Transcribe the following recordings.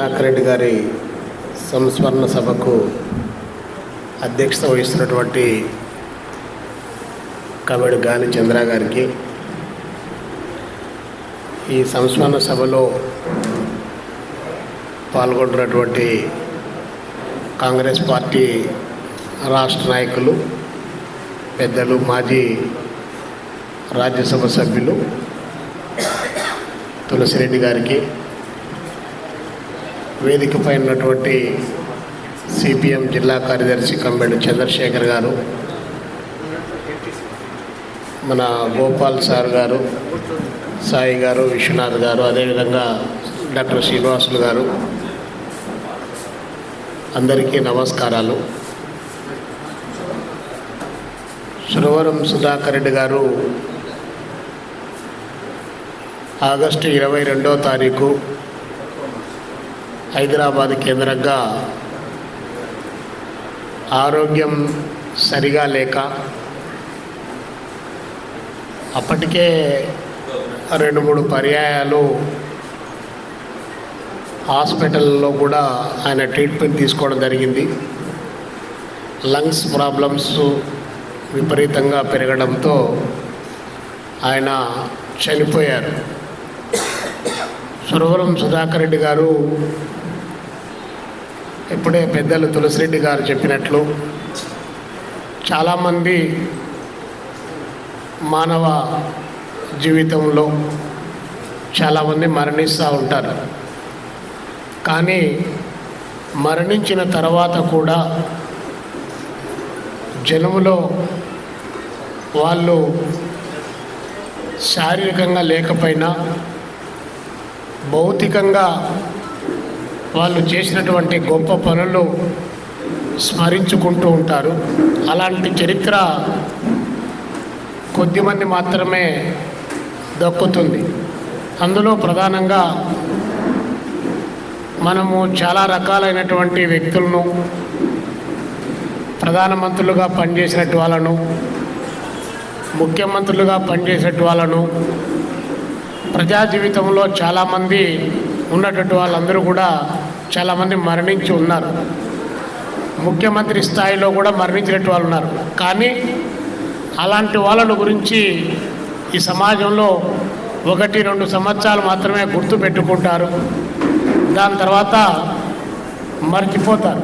సుధాకర్ రెడ్డి గారి సంస్మరణ సభకు అధ్యక్షత వహిస్తున్నటువంటి కవిడు గాని చంద్ర గారికి ఈ సంస్మరణ సభలో పాల్గొంటున్నటువంటి కాంగ్రెస్ పార్టీ రాష్ట్ర నాయకులు పెద్దలు మాజీ రాజ్యసభ సభ్యులు తులసిరెడ్డి గారికి వేదికపై ఉన్నటువంటి సిపిఎం జిల్లా కార్యదర్శి కంబెడు చంద్రశేఖర్ గారు మన గోపాల్ సార్ గారు సాయి గారు విశ్వనాథ్ గారు అదేవిధంగా డాక్టర్ శ్రీనివాసులు గారు అందరికీ నమస్కారాలు. సురవరం సుధాకర్ రెడ్డి గారు ఆగస్టు ఇరవై రెండో తారీఖు హైదరాబాద్ కేంద్రంగా ఆరోగ్యం సరిగా లేక అప్పటికే రెండు మూడు పర్యాయాలు హాస్పిటల్లో కూడా ఆయన ట్రీట్మెంట్ తీసుకోవడం జరిగింది. లంగ్స్ ప్రాబ్లమ్స్ విపరీతంగా పెరగడంతో ఆయన చనిపోయారు. సురవరం సుధాకర్ రెడ్డి గారు ఇప్పుడే పెద్దలు తులసిరెడ్డి గారు చెప్పినట్లు చాలామంది మానవ జీవితంలో చాలామంది మరణిస్తూ ఉంటారు. కానీ మరణించిన తర్వాత కూడా జనములో వాళ్ళు శారీరకంగా లేకపోయినా భౌతికంగా వాళ్ళు చేసినటువంటి గొప్ప పనులు స్మరించుకుంటూ ఉంటారు. అలాంటి చరిత్ర కొద్దిమంది మాత్రమే దక్కుతుంది. అందులో ప్రధానంగా మనము చాలా రకాలైనటువంటి వ్యక్తులను ప్రధానమంత్రులుగా పనిచేసినట్టు వాళ్ళను ముఖ్యమంత్రులుగా పనిచేసేటి వాళ్ళను ప్రజా జీవితంలో చాలామంది ఉన్నటువంటి వాళ్ళందరూ కూడా చాలామంది మరణించి ఉన్నారు. ముఖ్యమంత్రి స్థాయిలో కూడా మరణించినట్టు వాళ్ళు ఉన్నారు. కానీ అలాంటి వాళ్ళను గురించి ఈ సమాజంలో ఒకటి రెండు సంవత్సరాలు మాత్రమే గుర్తు పెట్టుకుంటారు. దాని తర్వాత మర్చిపోతారు.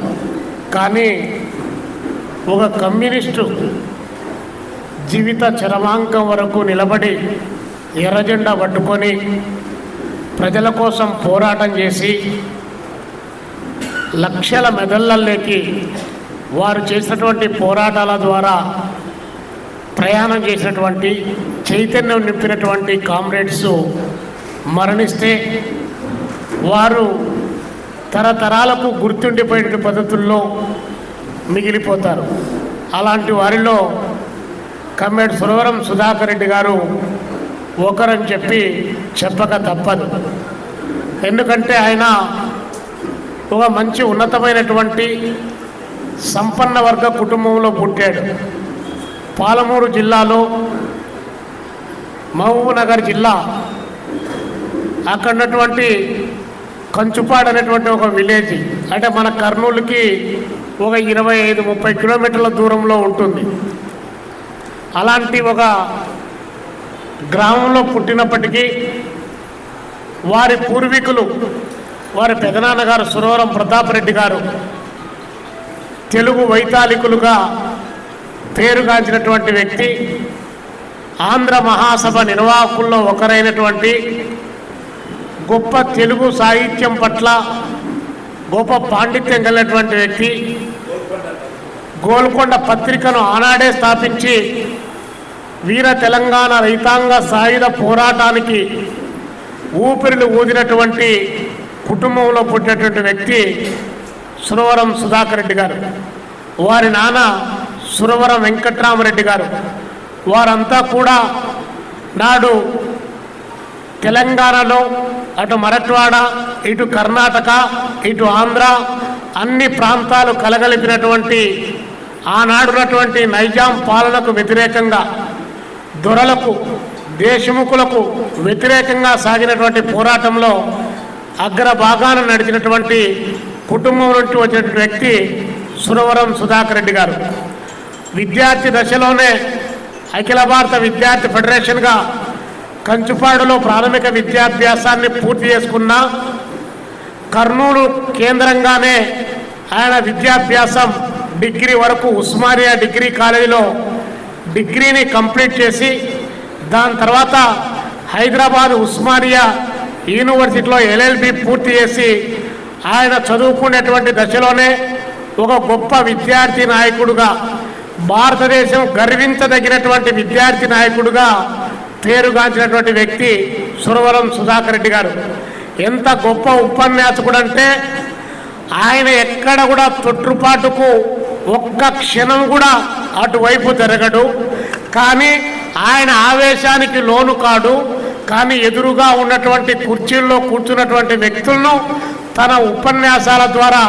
కానీ ఒక కమ్యూనిస్టు జీవిత చరమాంకం వరకు నిలబడి ఎర్రజెండా పట్టుకొని ప్రజల కోసం పోరాటం చేసి లక్షల మెదళ్ళల్లోకి వారు చేసినటువంటి పోరాటాల ద్వారా ప్రయాణం చేసినటువంటి చైతన్యం నింపినటువంటి కామ్రేడ్స్ మరణిస్తే వారు తరతరాలకు గుర్తుండిపోయిన పద్ధతుల్లో మిగిలిపోతారు. అలాంటి వారిలో కమ్మేడు సురవరం సుధాకర్ రెడ్డి గారు ఒకరని చెప్పి చెప్పక తప్పదు. ఎందుకంటే ఆయన ఒక మంచి ఉన్నతమైనటువంటి సంపన్న వర్గ కుటుంబంలో పుట్టాడు. పాలమూరు జిల్లాలో మహబూబ్నగర్ జిల్లా అక్కడ ఉన్నటువంటి కంచుపాడు అనేటువంటి ఒక విలేజ్. అంటే మన కర్నూలుకి ఒక ఇరవై ఐదు ముప్పై కిలోమీటర్ల దూరంలో ఉంటుంది. అలాంటి ఒక గ్రామంలో పుట్టినప్పటికీ వారి పూర్వీకులు వారి పెదనాన్నగారు సురవరం ప్రతాప్ రెడ్డి గారు తెలుగు వైతాళికులుగా పేరుగాంచినటువంటి వ్యక్తి ఆంధ్ర మహాసభ నిర్వాహకుల్లో ఒకరైనటువంటి గొప్ప తెలుగు సాహిత్యం పట్ల గొప్ప పాండిత్యం కలిగినటువంటి వ్యక్తి గోల్కొండ పత్రికను ఆనాడే స్థాపించి వీర తెలంగాణ రైతాంగ సాయుధ పోరాటానికి ఊపిరిలు ఊదినటువంటి కుటుంబంలో పుట్టినటువంటి వ్యక్తి సురవరం సుధాకర్ రెడ్డి గారు వారి నాన్న సురవరం వెంకట్రామరెడ్డి గారు వారంతా కూడా నాడు తెలంగాణలో అటు మరట్వాడ ఇటు కర్ణాటక ఇటు ఆంధ్ర అన్ని ప్రాంతాలు కలగలిపినటువంటి ఆనాడున్నటువంటి నైజాం పాలనకు వ్యతిరేకంగా దొరలకు దేశముఖులకు వ్యతిరేకంగా సాగినటువంటి పోరాటంలో అగ్రభాగాన నడిచినటువంటి కుటుంబం నుండి వచ్చినటువంటి వ్యక్తి సురవరం సుధాకర్ రెడ్డి గారు. విద్యార్థి దశలోనే అఖిల భారత విద్యార్థి ఫెడరేషన్గా కంచుపాడులో ప్రాథమిక విద్యాభ్యాసాన్ని పూర్తి చేసుకున్న కర్నూలు కేంద్రంగానే ఆయన విద్యాభ్యాసం డిగ్రీ వరకు ఉస్మానియా డిగ్రీ కాలేజీలో డిగ్రీని కంప్లీట్ చేసి దాని తర్వాత హైదరాబాద్ ఉస్మానియా యూనివర్సిటీలో ఎల్ఎల్బి పూర్తి చేసి ఆయన చదువుకునేటువంటి దశలోనే ఒక గొప్ప విద్యార్థి నాయకుడుగా భారతదేశం గర్వించదగినటువంటి విద్యార్థి నాయకుడుగా పేరుగాంచినటువంటి వ్యక్తి సురవరం సుధాకర్ రెడ్డి గారు. ఎంత గొప్ప ఉపన్యాసకుడు అంటే ఆయన ఎక్కడ కూడా తొట్టుపాటుకు ఒక్క క్షణం కూడా అటువైపు జరగడు కానీ ఆయన ఆవేశానికి లోను కాడు. కానీ ఎదురుగా ఉన్నటువంటి కుర్చీల్లో కూర్చున్నటువంటి వ్యక్తులను తన ఉపన్యాసాల ద్వారా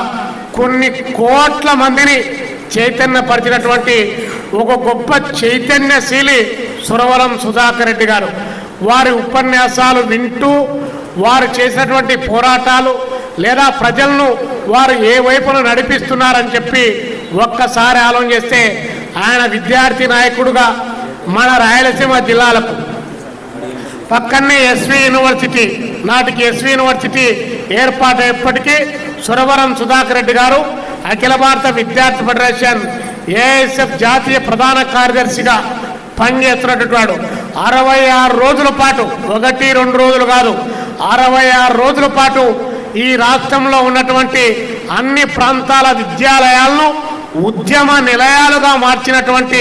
కొన్ని కోట్ల మందిని చైతన్యపరిచినటువంటి ఒక గొప్ప చైతన్యశీలి సురవరం సుధాకర్ రెడ్డి గారు. వారి ఉపన్యాసాలు వింటూ వారు చేసినటువంటి పోరాటాలు లేదా ప్రజలను వారు ఏ వైపున నడిపిస్తున్నారని చెప్పి ఒక్కసారి ఆలోచన చేస్తే ఆయన విద్యార్థి నాయకుడుగా మన రాయలసీమ జిల్లాలకు పక్కనే ఎస్వి యూనివర్సిటీ నాటికి ఎస్వి యూనివర్సిటీ ఏర్పాటైనప్పటికీ సురవరం సుధాకర్ రెడ్డి గారు అఖిల భారత విద్యార్థి ఫెడరేషన్ ఏఎస్ఎఫ్ జాతీయ ప్రధాన కార్యదర్శిగా పనిచేస్తున్నటువంటి వాడు అరవై ఆరు రోజుల పాటు ఒకటి రెండు రోజులు కాదు అరవై ఆరు రోజుల పాటు ఈ రాష్ట్రంలో ఉన్నటువంటి అన్ని ప్రాంతాల విద్యాలయాలను ఉద్యమ నిలయాలుగా మార్చినటువంటి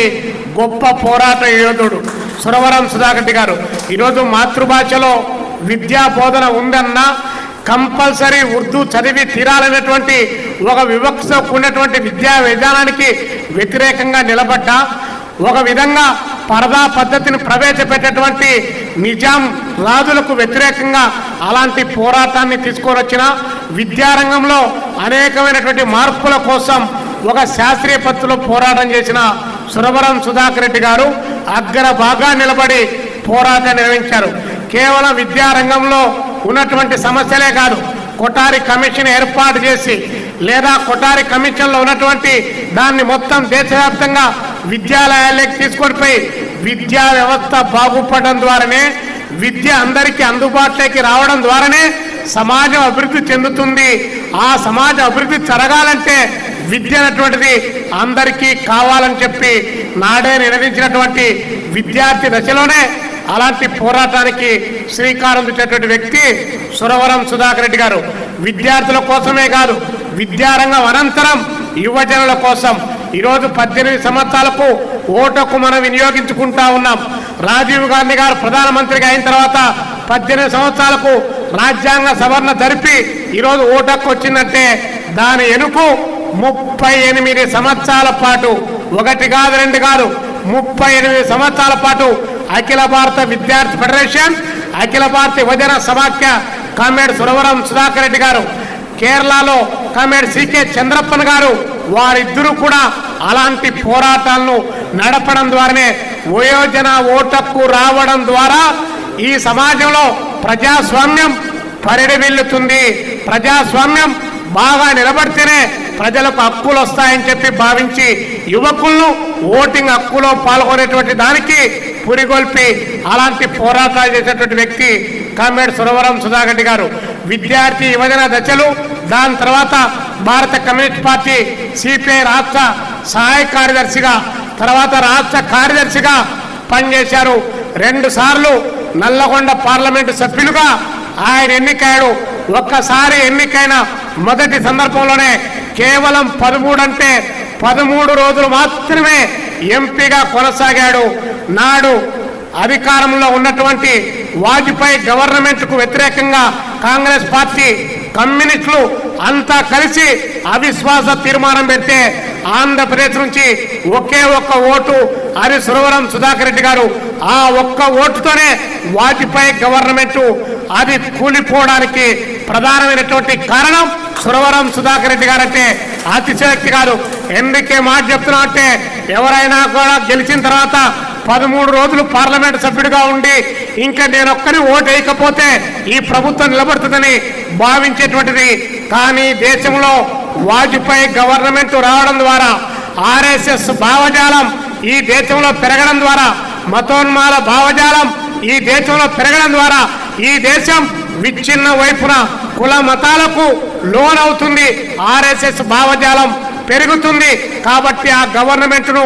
గొప్ప పోరాట యోధుడు. సురవరం సుధాకర్ గారు. ఈరోజు మాతృభాషలో విద్యా బోధన ఉందన్నా కంపల్సరీ ఉర్దూ చదివి తీరాలనేటువంటి ఒక వివక్ష ఉన్నటువంటి విద్యా విధానానికి వ్యతిరేకంగా నిలబడ్డా. ఒక విధంగా పరదా పద్ధతిని ప్రవేశపెట్టేటువంటి నిజాం రాజులకు వ్యతిరేకంగా అలాంటి పోరాటాన్ని తీసుకొని వచ్చిన విద్యారంగంలో అనేకమైనటువంటి మార్పుల కోసం ఒక శాస్త్రీయ పద్ధతిలో పోరాటం చేసిన సురవరం సుధాకర్ రెడ్డి గారు అగ్ర బాగా నిలబడి పోరాటం నిర్వహించారు. కేవలం విద్యారంగంలో ఉన్నటువంటి సమస్యలే కాదు కొటారి కమిషన్ ఏర్పాటు చేసి లేదా కొటారి కమిషన్లో ఉన్నటువంటి దాన్ని మొత్తం దేశవ్యాప్తంగా విద్యాలయాలకు తీసుకొని పోయి విద్యా వ్యవస్థ బాగుపడడం ద్వారానే విద్య అందరికీ అందుబాటులోకి రావడం ద్వారానే సమాజం అభివృద్ధి చెందుతుంది. ఆ సమాజ అభివృద్ధి జరగాలంటే విద్య అనేటువంటిది అందరికీ కావాలని చెప్పి నాడే నిర్ణయించినటువంటి విద్యార్థి దశలోనే అలాంటి పోరాటానికి శ్రీకారం చుట్టేటువంటి వ్యక్తి సురవరం సుధాకర్ రెడ్డి గారు. విద్యార్థుల కోసమే కాదు విద్యారంగం అనంతరం యువజనుల కోసం ఈరోజు పద్దెనిమిది సంవత్సరాలకు ఓటుకు మనం వినియోగించుకుంటా ఉన్నాం. రాజీవ్ గాంధీ గారు ప్రధానమంత్రిగా అయిన తర్వాత పద్దెనిమిది సంవత్సరాలకు రాజ్యాంగ సవరణ జరిపి ఈరోజు ఓటక్కు వచ్చిందంటే దాని ఎనుకు ముప్పై ఎనిమిది సంవత్సరాల పాటు ఒకటి కాదు రెండు కాదు ముప్పై ఎనిమిది సంవత్సరాల పాటు అఖిల భారత విద్యార్థి ఫెడరేషన్ అఖిల భారత యువజన సమాఖ్య కామేడ్ సురవరం సుధాకర్ రెడ్డి గారు కేరళలో కామేడ్ సికే చంద్రప్పన్ గారు వారిద్దరూ కూడా అలాంటి పోరాటాలను నడపడం ద్వారానే వయోజన ఓటక్కు రావడం ద్వారా ఈ సమాజంలో ప్రజాస్వామ్యం పరిడివిల్లుతుంది. ప్రజాస్వామ్యం బాగా నిలబడితేనే ప్రజలకు హక్కులు వస్తాయని చెప్పి భావించి యువకులను ఓటింగ్ హక్కులో పాల్గొనేటువంటి దానికి పురిగొల్పి అలాంటి పోరాటాలు చేసేటువంటి వ్యక్తి కామ్రేడ్ సురవరం సుధాకర్ గారు. విద్యార్థి యువజన దశలు దాని తర్వాత భారత కమ్యూనిస్ట్ పార్టీ సిపిఐ రాష్ట్ర సహాయ కార్యదర్శిగా తర్వాత రాష్ట్ర కార్యదర్శిగా పనిచేశారు. రెండు సార్లు నల్లగొండ పార్లమెంటు సభ్యులుగా ఆయన ఎన్నికయ్యాడు. ఒక్కసారి ఎన్నికైన మొదటి సందర్భంలోనే కేవలం పదమూడు అంటే పదమూడు రోజులు మాత్రమే ఎంపీగా కొనసాగాడు. నాడు అధికారంలో ఉన్నటువంటి వాజ్పేయి గవర్నమెంట్కు వ్యతిరేకంగా కాంగ్రెస్ పార్టీ కమ్యూనిస్టులు అంతా కలిసి అవిశ్వాస తీర్మానం పెడితే ఆంధ్రప్రదేశ్ నుంచి ఒకే ఒక్క ఓటు హరి సురవరం సుధాకర్ రెడ్డి గారు ఆ ఒక్క ఓటుతోనే వాజ్పేయి గవర్నమెంట్ అది కూలిపోవడానికి ప్రధానమైనటువంటి కారణం సురవరం సుధాకర్ రెడ్డి గారు అంటే అతిశక్తి కాదు. ఎందుకే మాట చెప్తున్నా అంటే ఎవరైనా కూడా గెలిచిన తర్వాత పదమూడు రోజులు పార్లమెంట్ సభ్యుడిగా ఉండి ఇంకా నేను ఒక్కరి ఓటు వేయకపోతే ఈ ప్రభుత్వం నిలబడుతుందని భావించేటువంటిది. కానీ దేశంలో వాజ్పేయి గవర్నమెంట్ రావడం ద్వారా ఆర్ఎస్ఎస్ భావజాలం ఈ దేశంలో పెరగడం ద్వారా మతోన్మాల భావజాలం ఈ దేశంలో పెరగడం ద్వారా ఈ దేశం విచ్ఛిన్న వైపున కుల మతాలకు లోనవుతుంది. ఆర్ఎస్ఎస్ భావజాలం పెరుగుతుంది. కాబట్టి ఆ గవర్నమెంట్ను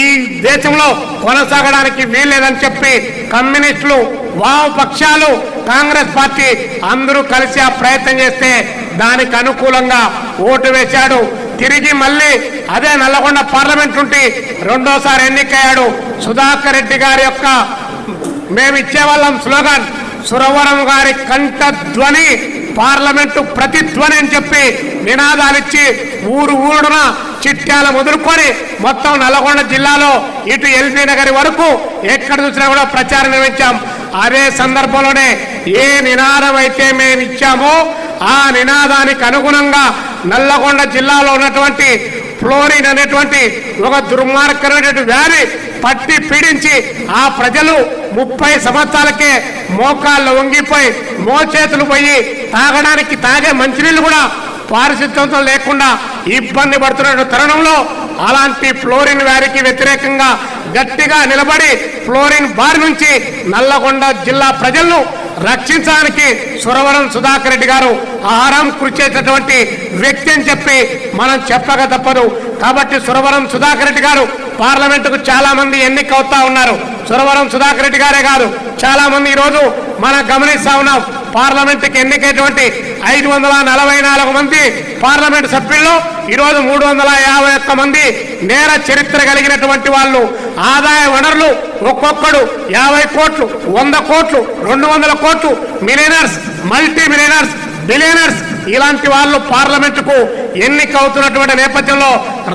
ఈ దేశంలో కొనసాగడానికి వీల్లేదని చెప్పి కమ్యూనిస్టులు వామపక్షాలు కాంగ్రెస్ పార్టీ అందరూ కలిసి ఆ ప్రయత్నం చేస్తే దానికి అనుకూలంగా ఓటు వేశాడు. తిరిగి మళ్ళీ అదే నల్లగొండ పార్లమెంట్ నుండి రెండోసారి ఎన్నికయ్యాడు సుధాకర్ రెడ్డి గారి యొక్క మేము ఇచ్చేవాళ్ళం స్లోగన్. సురవరం గారి కంఠ ధ్వని పార్లమెంటు ప్రతిధ్వని అని చెప్పి నినాదాలిచ్చి ఊరు ఊరున చిట్యాల మొదలుకొని మొత్తం నల్గొండ జిల్లాలో ఇటు ఎల్బీ నగర్ వరకు ఎక్కడ చూసినా కూడా ప్రచారం నిర్వహించాం. అదే సందర్భంలోనే ఏ నినాదం అయితే మేము ఇచ్చామో ఆ నినాదానికి అనుగుణంగా నల్లగొండ జిల్లాలో ఉన్నటువంటి ఫ్లోరిన్ అనేటువంటి ఒక దుర్మార్గమైనటువంటి వ్యాధి పట్టి పీడించి ఆ ప్రజలు ముప్పై సంవత్సరాలకే మోకాళ్ళు వంగిపోయి మోచేతులు పోయి తాగడానికి తాగే మంచినీళ్ళు కూడా పారిశుద్ధ్యంతో లేకుండా ఇబ్బంది పడుతున్న తరుణంలో అలాంటి ఫ్లోరిన్ వ్యాధికి వ్యతిరేకంగా గట్టిగా నిలబడి ఫ్లోరిన్ బారి నుంచి నల్లగొండ జిల్లా ప్రజలను రక్షించడానికి సురవరం సుధాకర్ రెడ్డి గారు ఆహారం కృషి చేసినటువంటి వ్యక్తి అని చెప్పి మనం చెప్పక తప్పదు. కాబట్టి సురవరం సుధాకర్ రెడ్డి గారు పార్లమెంటుకు చాలా మంది ఎన్నిక అవుతా ఉన్నారు. సురవరం సుధాకర్ రెడ్డి గారే కాదు చాలా మంది ఈరోజు మనం గమనిస్తా ఉన్నాం. పార్లమెంటుకి ఎన్నికైనటువంటి ఐదు వందల నలభై నాలుగు మంది పార్లమెంట్ సభ్యుల్లో ఈరోజు మూడు వందల యాభై ఒక్క మంది నేర చరిత్ర కలిగినటువంటి వాళ్ళు. ఆదాయ వనరులు ఒక్కొక్కడు యాభై కోట్లు వంద కోట్లు రెండు వందల కోట్లు. మిలియనర్స్ మల్టీ మిలియనర్స్ బిలియనర్స్ ఇలాంటి వాళ్ళు పార్లమెంటుకు ఎన్నిక అవుతున్నటువంటి నేపథ్యంలో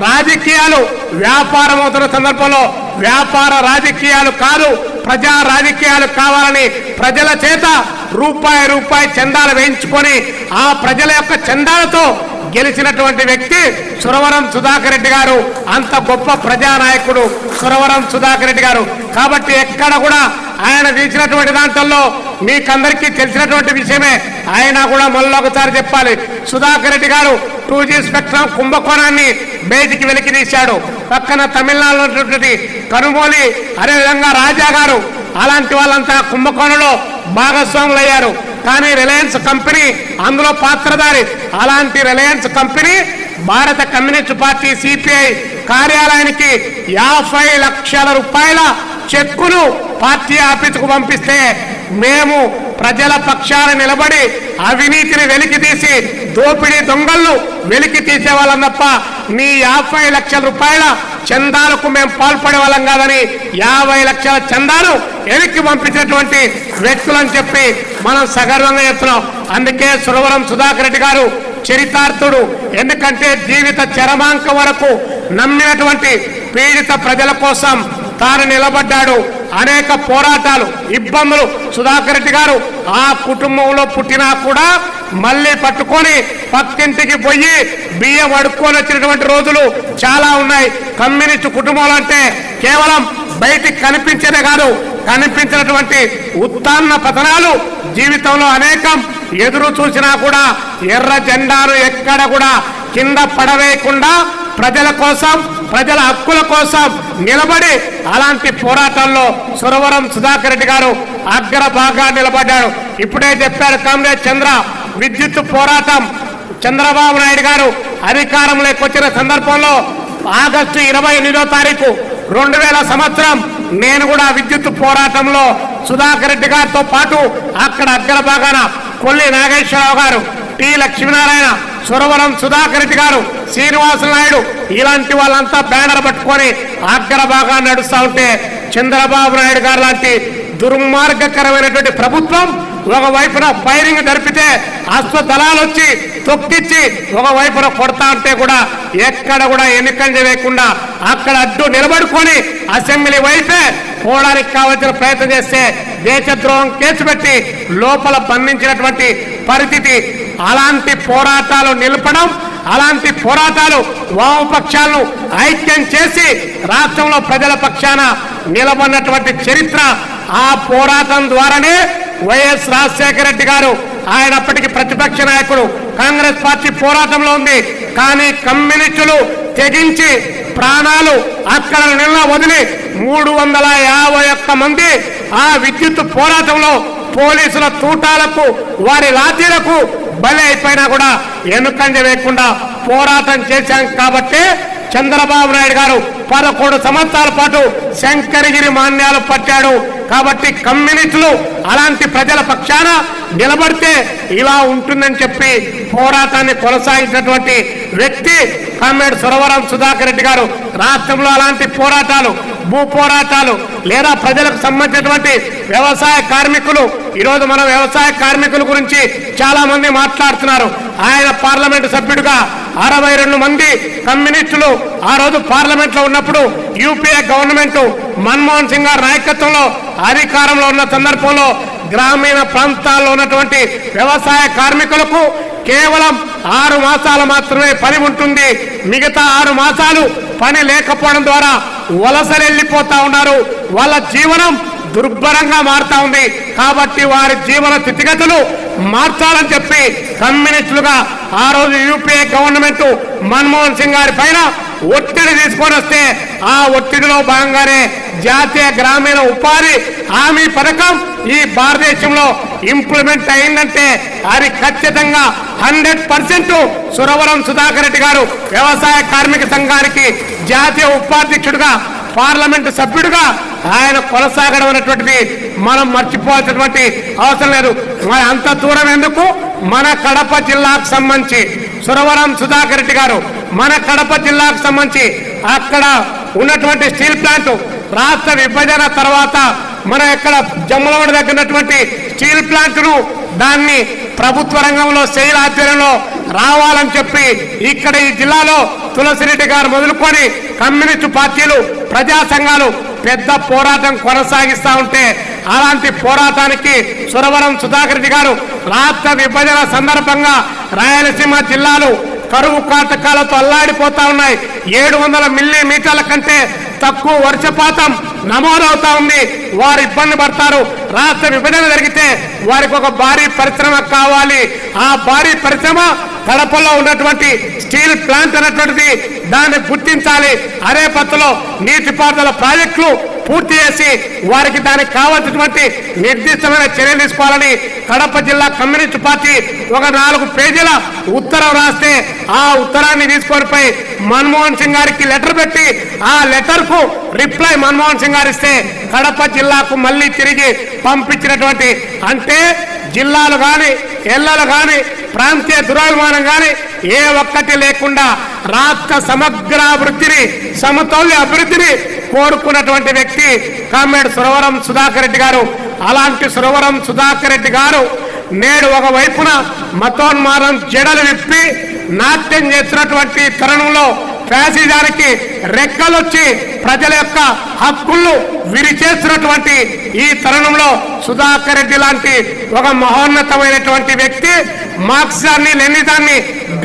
రాజకీయాలు వ్యాపారం అవుతున్న సందర్భంలో వ్యాపార రాజకీయాలు కాదు ప్రజా రాజకీయాలు కావాలని ప్రజల చేత రూపాయి రూపాయి చందాలు వేయించుకొని ఆ ప్రజల యొక్క చందాలతో గెలిచినటువంటి వ్యక్తి సురవరం సుధాకర్ రెడ్డి గారు. అంత గొప్ప ప్రజానాయకుడు సురవరం సుధాకర్ రెడ్డి గారు. కాబట్టి ఎక్కడ కూడా ఆయన తీసినటువంటి దాంట్లో మీకందరికీ తెలిసినటువంటి విషయమే. ఆయన కూడా మళ్ళీ ఒకసారి చెప్పాలి. సుధాకర్ రెడ్డి గారు టూ జీ స్పెక్ట్రమ్ కుంభకోణాన్ని బయటికి వెలికి తీశాడు పక్కన తమిళనాడులో ఉన్నటువంటి కనుమోలి అదేవిధంగా రాజా గారు అలాంటి వాళ్ళంతా కుంభకోణంలో భాగస్వాములయ్యారు. కానీ రిలయన్స్ కంపెనీ అందులో పాత్రధారి. అలాంటి రిలయన్స్ కంపెనీ భారత కమ్యూనిస్ట్ పార్టీ సిపిఐ కార్యాలయానికి యాభై లక్షల రూపాయల చెక్కును పార్టీ ఆఫీసుకు పంపిస్తే మేము ప్రజల పక్షాన నిలబడి అవినీతిని వెలికి తీసి దోపిడీ దొంగలను వెలికి తీసే వాళ్ళం తప్ప నీ యాభై లక్షల రూపాయల చందాలకు మేము పాల్పడే వాళ్ళం కాదని యాభై లక్షల చందాలు వెనక్కి పంపించినటువంటి వ్యక్తులని చెప్పి మనం సగర్వంగా చెప్తున్నాం. అందుకే సురవరం సుధాకర్ రెడ్డి గారు చరితార్థుడు. ఎందుకంటే జీవిత చరమాంకం వరకు నమ్మినటువంటి పీడిత ప్రజల కోసం తాను నిలబడ్డాడు. అనేక పోరాటాలు ఇబ్బందులు. సుధాకర్ రెడ్డి గారు ఆ కుటుంబంలో పుట్టినా కూడా మళ్ళీ పట్టుకొని పక్కింటికి పోయి బియ్యం అడుక్కొని వచ్చినటువంటి రోజులు చాలా ఉన్నాయి. కమ్యూనిస్ట్ కుటుంబాలు అంటే కేవలం బయటికి కనిపించేదే కాదు కనిపించినటువంటి ఉత్తాన్న పతనాలు జీవితంలో అనేకం. ఎదురు చూసినా కూడా ఎర్ర జెండాలు ఎక్కడ కూడా కింద పడవేయకుండా ప్రజల కోసం ప్రజల హక్కుల కోసం నిలబడి అలాంటి పోరాటంలో సురవరం సుధాకర్ రెడ్డి గారు అగ్రభాగా నిలబడ్డారు. ఇప్పుడే చెప్పారు కామ్రేడ్ చంద్ర విద్యుత్ పోరాటం చంద్రబాబు నాయుడు గారు అధికారంలోకి వచ్చిన సందర్భంలో ఆగస్టు ఇరవై ఎనిమిదో తారీఖు రెండు వేల సంవత్సరం నేను కూడా విద్యుత్ పోరాటంలో సుధాకర్ రెడ్డి గారితో పాటు అక్కడ అగ్రభాగాన కొల్లి నాగేశ్వరరావు గారు టి లక్ష్మీనారాయణ సురవరం సుధాకర్ రెడ్డి గారు శ్రీనివాస నాయుడు ఇలాంటి వాళ్ళంతా బ్యానర్ పట్టుకొని అగ్రభాగా నడుస్తూ ఉంటే చంద్రబాబు నాయుడు గారు లాంటి దుర్మార్గకరమైనటువంటి ప్రభుత్వం ఒకవైపున ఫైరింగ్ జరిపితే అశ్వ దళాలు వచ్చి తొక్కిచ్చి ఒకవైపున కొడతా ఉంటే కూడా ఎక్కడ కూడా ఎన్నికలు చేయకుండా అక్కడ అడ్డు నిలబడుకొని అసెంబ్లీ వైపే పోవడానికి కావాల్సిన ప్రయత్నం చేస్తే దేశద్రోహం కేసు పెట్టి లోపల బంధించినటువంటి పరిస్థితి అలాంటి పోరాటాలు నిలపడం అలాంటి పోరాటాలు వామపక్షాలను ఐక్యం చేసి రాష్ట్రంలో ప్రజల పక్షాన నిలబడినటువంటి చరిత్ర ఆ పోరాటం ద్వారానే వైఎస్ రాజశేఖర రెడ్డి గారు ఆయన అప్పటికి ప్రతిపక్ష నాయకుడు. కాంగ్రెస్ పార్టీ పోరాటంలో ఉంది. కానీ కమ్యూనిస్టులు తెగించి ప్రాణాలు అక్కడ నిన్న వదిలి మూడు వందల యాభై ఒక్క మంది ఆ విద్యుత్ పోరాటంలో పోలీసుల తూటాలకు వారి లాఠీలకు బలి అయిపోయినా కూడా వెనుకంజ వేయకుండా పోరాటం చేశాం కాబట్టి చంద్రబాబు నాయుడు గారు పదకొండు సంవత్సరాల పాటు శంకరగిరి మాన్యాలు పట్టాడు. కాబట్టి కమ్యూనిస్టులు అలాంటి ప్రజల పక్షాన నిలబడితే ఇలా ఉంటుందని చెప్పి పోరాటాన్ని కొనసాగించినటువంటి వ్యక్తి కామ్రేడ్ సురవరం సుధాకర్ రెడ్డి గారు. రాష్ట్రంలో అలాంటి పోరాటాలు భూ పోరాటాలు లేదా ప్రజలకు సంబంధించినటువంటి వ్యవసాయ కార్మికులు ఈరోజు మన వ్యవసాయ కార్మికుల గురించి చాలా మంది మాట్లాడుతున్నారు. ఆయన పార్లమెంటు సభ్యుడిగా అరవై రెండు మంది కమ్యూనిస్టులు ఆ రోజు పార్లమెంట్లో ఉన్నప్పుడు యూపీఏ గవర్నమెంట్ మన్మోహన్ సింగ్ గారి నాయకత్వంలో అధికారంలో ఉన్న సందర్భంలో గ్రామీణ ప్రాంతాల్లో ఉన్నటువంటి వ్యవసాయ కార్మికులకు కేవలం ఆరు మాసాలు మాత్రమే పని ఉంటుంది. మిగతా ఆరు మాసాలు పని లేకపోవడం ద్వారా వలసలు వెళ్ళిపోతా ఉన్నారు. వాళ్ళ జీవనం దుర్భరంగా మారుతా ఉంది. కాబట్టి వారి జీవన స్థితిగతులు మార్చాలని చెప్పి కమ్యూనిస్టులుగా ఆ రోజు యూపీఏ గవర్నమెంట్ మన్మోహన్ సింగ్ గారి పైన ఒత్తిడి తీసుకొని వస్తే ఆ ఒత్తిడిలో భాగంగానే జాతీయ గ్రామీణ ఉపాధి హామీ పథకం ఈ భారతదేశంలో ఇంప్లిమెంట్ అయిందంటే అది ఖచ్చితంగా హండ్రెడ్ పర్సెంట్ సురవరం సుధాకర్ రెడ్డి గారు వ్యవసాయ కార్మిక సంఘానికి జాతీయ ఉపాధ్యక్షుడిగా పార్లమెంటు సభ్యుడిగా ఆయన కొనసాగడం అనేటువంటిది మనం మర్చిపోవాల్సినటువంటి అవసరం లేదు. మరి అంత దూరం ఎందుకు? మన కడప జిల్లాకు సంబంధించి. సురవరం సుధాకర్ రెడ్డి గారు మన కడప జిల్లాకు సంబంధించి అక్కడ ఉన్నటువంటి స్టీల్ ప్లాంట్ రాష్ట్ర విభజన తర్వాత మన ఇక్కడ జమ్మలవాడ దగ్గర ఉన్నటువంటి స్టీల్ ప్లాంట్ను దాన్ని ప్రభుత్వ రంగంలో శైల ఆధ్వర్యంలో రావాలని చెప్పి ఇక్కడ ఈ జిల్లాలో తులసిరెడ్డి గారు మొదలుకొని కమ్యూనిస్టు పార్టీలు ప్రజా సంఘాలు పెద్ద పోరాటం కొనసాగిస్తూ ఉంటే అలాంటి పోరాటానికి సురవరం సుధాకర్ రెడ్డి గారు రాష్ట్ర విభజన సందర్భంగా రాయలసీమ జిల్లాలు కరువు కాటకాలతో అల్లాడిపోతా ఉన్నాయి. ఏడు వందల మిల్లీమీటర్ల కంటే తక్కువ వర్షపాతం నమోదవుతా ఉంది. వారు ఇబ్బంది పడతారు. రాష్ట్ర విభజన జరిగితే వారికి ఒక భారీ పరిశ్రమ కావాలి. ఆ భారీ పరిశ్రమ కడపలో ఉన్నటువంటి స్టీల్ ప్లాంట్ అనేటువంటిది దాన్ని గుర్తించాలి. అదే పత్రలో నీటిపారుదల ప్రాజెక్టులు పూర్తి చేసి వారికి దానికి కావాల్సినటువంటి నిర్దిష్టమైన చర్యలు తీసుకోవాలని కడప జిల్లా కమ్యూనిస్ట్ పార్టీ ఒక నాలుగు పేజీల ఉత్తరం రాస్తే ఆ ఉత్తరాన్ని తీసుకొని మన్మోహన్ సింగ్ గారికి లెటర్ పెట్టి ఆ లెటర్కు రిప్లై మన్మోహన్ సింగ్ గారు ఇస్తే కడప జిల్లాకు మళ్ళీ తిరిగి పంపించినటువంటి అంటే జిల్లాలు కానీ ఎల్లలు కానీ ప్రాంతీయ దురాభిమానం కానీ ఏ ఒక్కటి లేకుండా రాష్ట్ర సమగ్రాభివృద్ధిని సమతౌల్య అభివృద్ధిని కోరుకున్నటువంటి వ్యక్తి కామ్రేడ్ సురవరం సుధాకర్ రెడ్డి గారు. అలాంటి సురవరం సుధాకర్ రెడ్డి గారు నేడు ఒక వైపున జడలు విప్పి నాట్యం చేస్తున్నటువంటి తరుణంలో ఫ్యాసిజానికి రెక్కలొచ్చి ప్రజల యొక్క హక్కులను విరిచేస్తున్నటువంటి ఈ తరుణంలో సుధాకర్ రెడ్డి లాంటి ఒక మహోన్నతమైనటువంటి వ్యక్తి మార్క్సాన్ని లెన్నిదాన్ని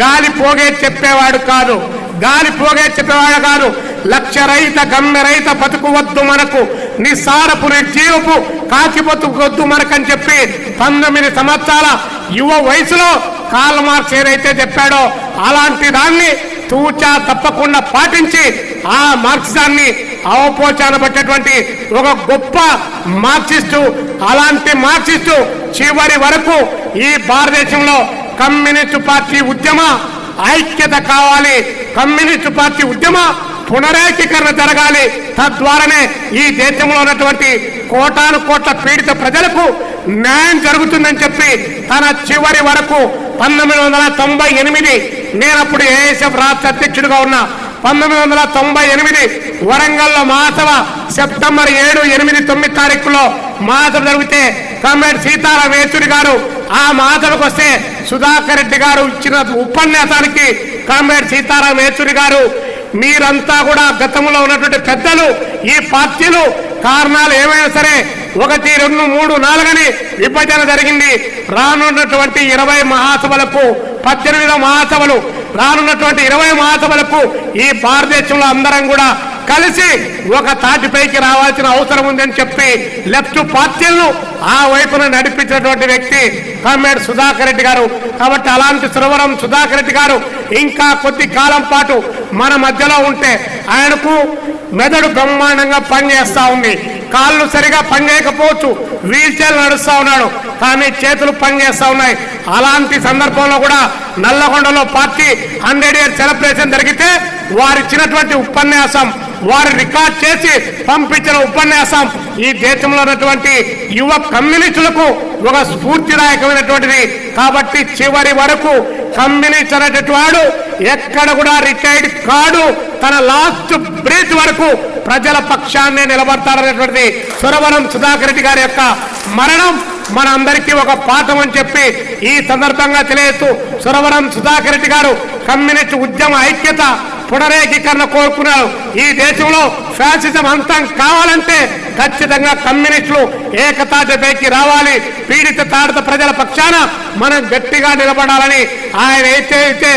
గాలి పోగే చెప్పేవాడు కాదు. గాలి పోగే చెప్పేవాడు కాదు. లక్ష్య రైత గమ్య రైత బతుకు వద్దు మనకు. నిస్సారపు నిర్జీవపు కాకి బతుకు వద్దు మనకని చెప్పి పంతొమ్మిది సంవత్సరాల యువ వయసులో కాల్ మార్క్స్ ఏదైతే చెప్పాడో అలాంటి దాన్ని తూచా తప్పకుండా పాటించి ఆ మార్క్సిజాన్ని అవపోచాన పట్టేటువంటి ఒక గొప్ప మార్క్సిస్టు అలాంటి మార్క్సిస్టు చివరి వరకు ఈ భారతదేశంలో కమ్యూనిస్టు పార్టీ ఉద్యమ ఐక్యత కావాలి. కమ్యూనిస్ట్ పార్టీ ఉద్యమ పునరేకీకరణ జరగాలి. తద్వారానే ఈ దేశంలో ఉన్నటువంటి కోటాను కోట్ల పీడిత ప్రజలకు న్యాయం జరుగుతుందని చెప్పి తన చివరి వరకు పంతొమ్మిది వందల తొంభై ఎనిమిది నేనప్పుడు ఏఎస్ఎఫ్ రాష్ట్ర అధ్యక్షుడిగా ఉన్నా పంతొమ్మిది వందల తొంభై ఎనిమిది వరంగల్లో మహాసభ సెప్టెంబర్ ఏడు ఎనిమిది తొమ్మిది తారీఖులో మహాసభ జరిగితే కామ్రేడ్ సీతారాం యేచూరి గారు ఆ మహాసభకు వస్తే సుధాకర్ రెడ్డి గారు ఇచ్చిన ఉపన్యాసానికి కామ్రేడ్ సీతారాం యేచూరి గారు మీరంతా కూడా గతంలో ఉన్నటువంటి పెద్దలు ఈ పార్టీలు కారణాలు ఏమైనా సరే ఒకటి రెండు మూడు నాలుగని విభజన జరిగింది. రానున్నటువంటి ఇరవై మహాసభలకు పద్దెనిమిదవ మహాసభలు రానున్నటువంటి ఇరవై మహాసభలకు ఈ భారతదేశంలో అందరం కూడా కలిసి ఒక తాటిపైకి రావాల్సిన అవసరం ఉందని చెప్పి లెఫ్ట్ పార్టీలను ఆ వైపున నడిపించినటువంటి వ్యక్తి కామ్రేడ్ సుధాకర్ రెడ్డి గారు. కాబట్టి అలాంటి సురవరం సుధాకర్ రెడ్డి గారు ఇంకా కొద్ది కాలం పాటు మన మధ్యలో ఉంటే ఆయనకు మెదడు బ్రహ్మాండంగా పనిచేస్తా ఉంది. కాళ్ళు సరిగా పనిచేయకపోవచ్చు. వీల్ చైర్ నడుస్తూ ఉన్నాడు. కానీ చేతులు పనిచేస్తా ఉన్నాయి. అలాంటి సందర్భంలో కూడా నల్లగొండలో పార్టీ హండ్రెడ్ ఇయర్ సెలబ్రేషన్ జరిగితే వారు ఇచ్చినటువంటి ఉపన్యాసం వారు రికార్డ్ చేసి పంపించిన ఉపన్యాసం ఈ దేశంలో ఉన్నటువంటి యువ కమ్యూనిస్టులకు ఒక స్ఫూర్తిదాయకమైనటువంటిది. కాబట్టి చివరి వరకు కమ్యూనిస్ట్ అనేటటువంటి వాడు ఎక్కడ కూడా రిటైర్డ్ కాడు. తన లాస్ట్ బ్రీత్ వరకు ప్రజల పక్షాన్నే నిలబడతారనేటువంటిది సురవరం సుధాకర్ రెడ్డి గారి యొక్క మరణం మన అందరికీ ఒక పాఠం అని చెప్పి ఈ సందర్భంగా తెలియజేస్తూ సురవరం సుధాకర్ రెడ్డి గారు కమ్యూనిస్ట్ ఉద్యమ ఐక్యత పునరేకీకరణ కోరుకున్నారు. ఈ దేశంలో ఫ్యాసిజం అంతం కావాలంటే ఖచ్చితంగా కమ్యూనిస్టులు ఏకతాటిపైకి రావాలి. పీడిత తాడిత ప్రజల పక్షాన మనం గట్టిగా నిలబడాలని ఆయన అయితే అయితే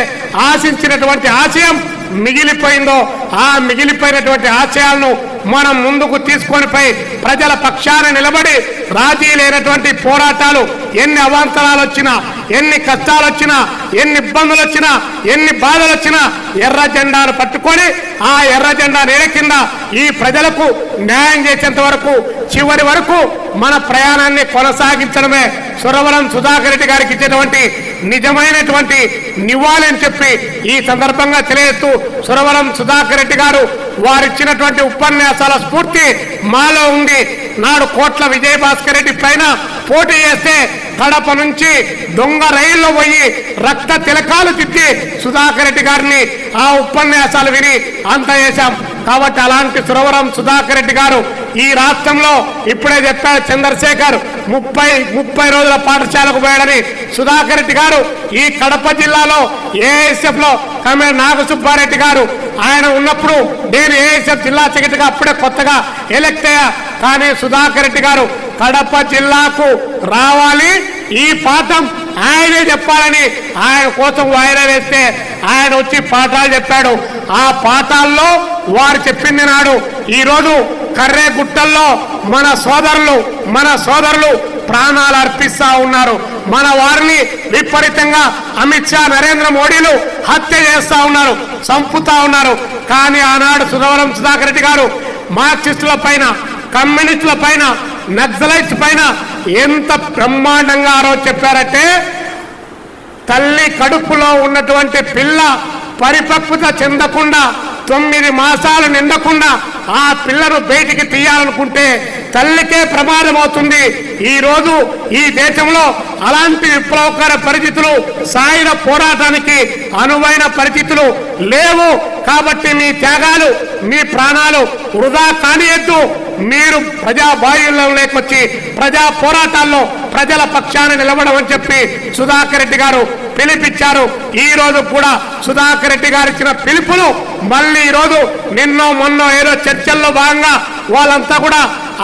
ఆశించినటువంటి ఆశయం మిగిలిపోయిందో ఆ మిగిలిపోయినటువంటి ఆశయాలను మనం ముందుకు తీసుకొని పోయి ప్రజల పక్షాన నిలబడి రాజీ లేనటువంటి పోరాటాలు ఎన్ని అవాంతరాలు వచ్చినా ఎన్ని కష్టాలు వచ్చినా ఎన్ని ఇబ్బందులు వచ్చినా ఎన్ని బాధలు వచ్చినా ఎర్ర జెండాను పట్టుకొని ఆ ఎర్ర జెండా నీడ కింద ఈ ప్రజలకు న్యాయం చేసేంత వరకు చివరి వరకు మన ప్రయాణాన్ని కొనసాగించడమే. సురవరం సుధాకర్ రెడ్డి గారికి ఇచ్చేటువంటి నిజమైనటువంటి నివాళి చెప్పి ఈ సందర్భంగా తెలియజేస్తూ సురవరం సుధాకర్ రెడ్డి గారు వారిచ్చినటువంటి ఉపన్యాసాల స్ఫూర్తి మాలో ఉంది నాడు కోట్ల విజయభాస్కర్ రెడ్డి పైన పోటీ చేస్తే కడప నుంచి దొంగ రైల్లో పోయి రక్త తిలకాలు తిప్పి సుధాకర్ రెడ్డి గారిని ఆ ఉపన్యాసాలు విని అంత చేశాం. కాబట్టి అలాంటి సురవరం సుధాకర్ రెడ్డి గారు ఈ రాష్ట్రంలో ఇప్పుడే చెప్పాడు చంద్రశేఖర్ ముప్పై ముప్పై రోజుల పాఠశాలకు పోయాడని సుధాకర్ రెడ్డి గారు. ఈ కడప జిల్లాలో ఏఎస్ఎఫ్లో కమిటీ నాగసుబ్బారెడ్డి గారు. ఆయన ఉన్నప్పుడు నేను ఏఎస్ఎఫ్ జిల్లా సెక్రటరీగా అప్పుడే కొత్తగా ఎలక్ట్ అయ్యా. కానీ సుధాకర్ రెడ్డి గారు కడప జిల్లాకు రావాలి. ఈ పాఠం ఆయనే చెప్పాలని ఆయన కోసం వాయిదా వేస్తే ఆయన వచ్చి పాఠాలు చెప్పాడు. ఆ పాఠాల్లో వారు చెప్పింది నాడు ఈరోజు కర్రే గుట్టల్లో మన సోదరులు మన సోదరులు ప్రాణాలు అర్పిస్తా ఉన్నారు. మన వారిని విపరీతంగా అమిత్ షా నరేంద్ర మోడీలు హత్య చేస్తా ఉన్నారు చంపుతా ఉన్నారు. కానీ ఆనాడు సుధవరం సుధాకర్ రెడ్డి గారు మార్క్సిస్టుల పైన కమ్యూనిస్టుల పైన నక్సలైట్స్ పైన ఎంత బ్రహ్మాండంగా ఆరో చెప్పారంటే తల్లి కడుపులో ఉన్నటువంటి పిల్ల పరిపక్వత చెందకుండా తొమ్మిది మాసాలు నిండకుండా ఆ పిల్లను బయటికి తీయాలనుకుంటే తల్లికే ప్రమాదం అవుతుంది. ఈ రోజు ఈ దేశంలో అలాంటి విప్లవకర పరిస్థితులు సాయుధ పోరాటానికి అనువైన పరిస్థితులు లేవు. కాబట్టి మీ త్యాగాలు మీ ప్రాణాలు వృధా కానియద్దు. మీరు ప్రజా బాహ్యంలోకి వచ్చి ప్రజా పోరాటాల్లో ప్రజల పక్షాన నిలబడం అని చెప్పి సుధాకర్ రెడ్డి గారు పిలిపించారు. ఈ రోజు కూడా సుధాకర్ రెడ్డి గారు ఇచ్చిన పిలుపును మళ్ళీ ఈ రోజు నిన్నో మొన్నో ఏదో చర్చల్లో భాగంగా వాళ్ళంతా కూడా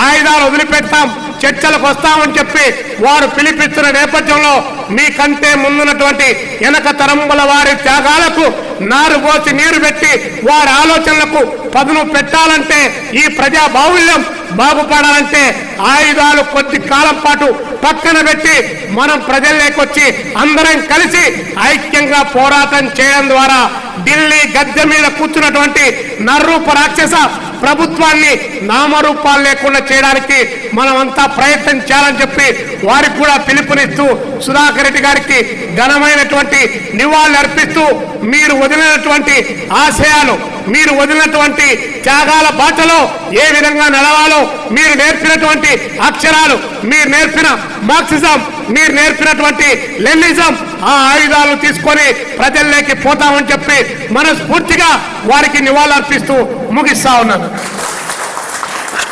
ఆయుధాలు వదిలిపెడతాం. చర్చలకు వస్తామని చెప్పి వారు పిలిపిస్తున్న నేపథ్యంలో మీకంటే ముందున్నటువంటి వెనక తరంబుల వారి త్యాగాలకు నారు పోసి నీరు పెట్టి వారి ఆలోచనలకు పదును పెట్టాలంటే ఈ ప్రజా బాహుల్యం బాగుపడాలంటే ఆయుధాలు కొద్ది కాలం పాటు పక్కన పెట్టి మనం ప్రజల్లోకి అందరం కలిసి ఐక్యంగా పోరాటం చేయడం ద్వారా ఢిల్లీ గద్దె మీద కూర్చున్నటువంటి నర్రూప రాక్షస ప్రభుత్వాన్ని నామరూపాలు లేకుండా చేయడానికి మనమంతా ప్రయత్నం చేయాలని చెప్పి వారికి కూడా పిలుపునిస్తూ సుధాకర్ రెడ్డి గారికి ఘనమైనటువంటి నివాళులు అర్పిస్తూ మీరు వదిలినటువంటి ఆశయాలు మీరు వదిలినటువంటి త్యాగాల బాటలో ఏ విధంగా నడవాలో మీరు నేర్పినటువంటి అక్షరాలు మీరు నేర్పిన మార్క్సిజం మీరు నేర్పినటువంటి లెనిజం ఆ ఆయుధాలు తీసుకొని ప్రజల్లోకి పోతామని చెప్పి మనస్ఫూర్తిగా వారికి నివాళులర్పిస్తూ ముగిస్తా ఉన్నాను.